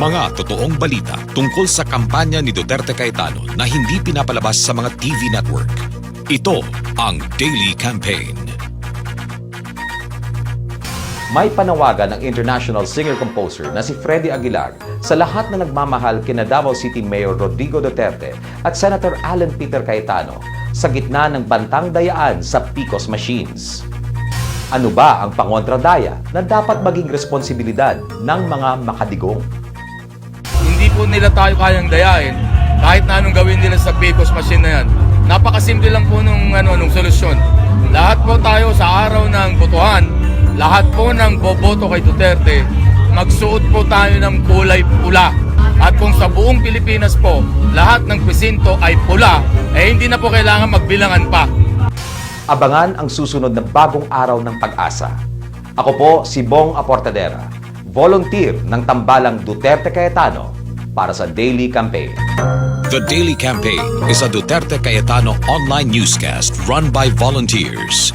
Mga totoong balita tungkol sa kampanya ni Duterte Cayetano na hindi pinapalabas sa mga TV network. Ito ang Daily Campaign. May panawagan ng international singer-composer na si Freddie Aguilar sa lahat na nagmamahal kina Davao City Mayor Rodrigo Duterte at Senator Alan Peter Cayetano sa gitna ng bantang dayaan sa Picos Machines. Ano ba ang pangontradaya na dapat maging responsibilidad ng mga makadigong? hindi po nila tayo kayang dayain kahit na anong gawin nila sa Pecos machine na yan. Napakasimple lang po nung, ano, nung solusyon. Lahat po tayo sa araw ng botohan, lahat po ng boboto kay Duterte, magsuot po tayo ng kulay pula. At kung sa buong Pilipinas po, lahat ng presinto ay pula, eh hindi na po kailangan magbilangan pa. Abangan ang susunod na bagong araw ng pag-asa. Ako po si Bong Aportadera, volunteer ng tambalang Duterte Cayetano para sa Daily Campaign. The Daily Campaign is a Duterte Cayetano online newscast run by volunteers.